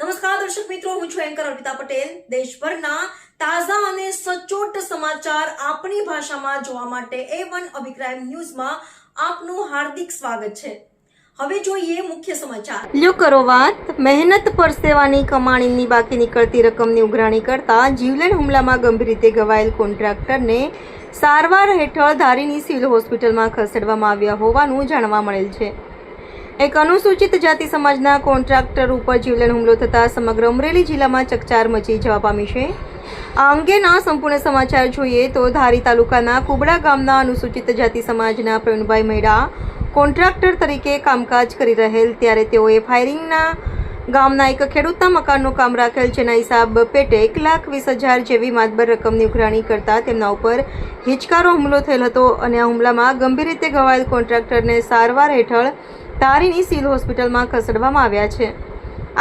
નમસ્કાર, દર્શક મિત્રો, હું છું એન્કર અર્પિતા પટેલ. દેશભરના તાજા અને સચોટ સમાચાર આપણી ભાષામાં જોવા માટે એ વન અભિપ્રાય ન્યૂઝમાં આપનું હાર્દિક સ્વાગત છે. હવે જોઈએ મુખ્ય સમાચાર. લ્યો કરો વાત. મહેનત પરસેવાની કમાણીની બાકી નીકળતી રકમની ઉઘરાણી કરતા જીવલેણ હુમલામાં ગંભીર રીતે ઘવાયેલ કોન્ટ્રાક્ટરને સારવાર હેઠળ ધારીની સિવિલ હોસ્પિટલમાં ખસેડવામાં આવ્યા હોવાનું જાણવા મળેલ છે. એક અનુસૂચિત જાતિ સમાજના કોન્ટ્રાક્ટર ઉપર જીવલેણ હુમલો થતાં સમગ્ર અમરેલી જિલ્લામાં ચકચાર મચી જવા પામી છે. આ અંગેના સંપૂર્ણ સમાચાર જોઈએ તો ધારી તાલુકાના કુબડા ગામના અનુસૂચિત જાતિ સમાજના પ્રવીણભાઈ મૈડા કોન્ટ્રાક્ટર તરીકે કામકાજ કરી રહેલ, ત્યારે તેઓએ ફાયરિંગના ગામના એક ખેડૂતના મકાનનું કામ રાખેલ, જેના હિસાબ પેટે એક લાખ વીસ હજાર જેવી માતબર રકમની ઉઘરાણી કરતા તેમના ઉપર હિચકારો હુમલો થયેલ હતો અને આ હુમલામાં ગંભીર રીતે ઘવાયેલ કોન્ટ્રાક્ટરને સારવાર હેઠળ તારીની સિવિલ હોસ્પિટલમાં ખસેડવામાં આવ્યા છે.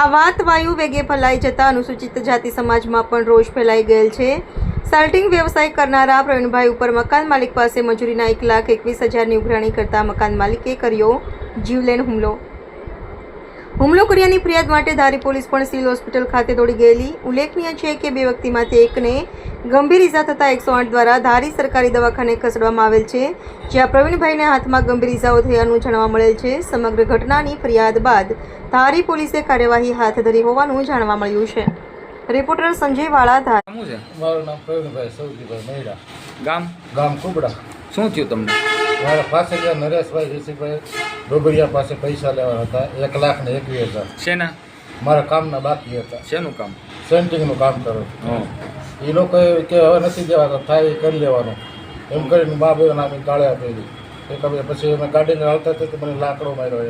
આ વાત વાયુ વેગે ફેલાઈ જતા અનુસૂચિત જાતિ સમાજમાં પણ રોષ ફેલાઈ ગયેલ છે. સાલ્ટિંગ વ્યવસાય કરનારા પ્રવીણભાઈ ઉપર મકાન માલિક પાસે મજૂરીના એક લાખ એકવીસ હજારની ઉઘરાણી કરતા મકાન માલિકે કર્યો જીવલેણ હુમલો. હુમલો કર્યાની ફરિયાદ માટે ધારી પોલીસ પણ સિવિલ હોસ્પિટલ ખાતે દોડી ગયેલી. ઉલ્લેખનીય છે કે બે વ્યક્તિમાંથી એકને ગંભીર ઇજા થતાં એકસો આઠ દ્વારા ધારી સરકારી દવાખાને ખસેડવામાં આવેલ છે, જ્યાં પ્રવીણભાઈને હાથમાં ગંભીર ઇજાઓ થયાનું જાણવા મળેલ છે. સમગ્ર ઘટનાની ફરિયાદ બાદ ધારી પોલીસે કાર્યવાહી હાથ ધરી હોવાનું જાણવા મળ્યું છે. રિપોર્ટર સંજય વાળા ધાર. મારું નામ પ્રવીણભાઈ સૌજીભાઈ ગામ ગામ કુબડા શું થયું તમને? મારા પાસે ગયા નરેશભાઈ ઋષિભાઈ ડોબરિયા પાસે પૈસા લેવાના હતા એક લાખ ને એકવીસ હજાર. શેના? મારા કામના બાકી હતા. શેનું કામ? સેન્ટિંગનું કામ કરો એ લોકોએ કે હવે નથી દેવાતો થાય એ કરી લેવાનું. એમ કરીને મા બેન અમે ગાળે આપેલી એ ખબર પછી અમે ગાડીને આવતા હતા તો મને લાકડો માર્યો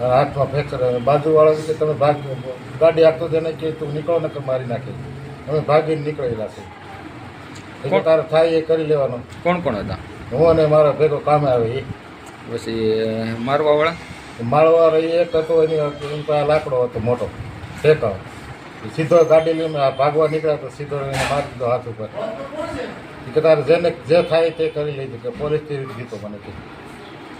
અને હાથમાં ફ્રેક્ચર બાજુવાળા કે તમે ભાગ ગાડી આપતો તેને કે તું નીકળો નકર મારી નાખી. અમે ભાગીને નીકળેલા છે એટલે તારે થાય એ કરી લેવાનું. કોણ કોણ હતા? હું અને મારા ભેગો કામે આવે. એ પછી મારવાવાળા? માળવા એક હતો એની લાકડો હતો મોટો ફેંકાવ સીધો ગાડી લઈને આ ભાગવા નીકળ્યા તો સીધો એને મારી દીધો હાથ ઉપર. કે તારે જેને જે થાય તે કરી લેજે કે પોલીસથી દીધો મને કે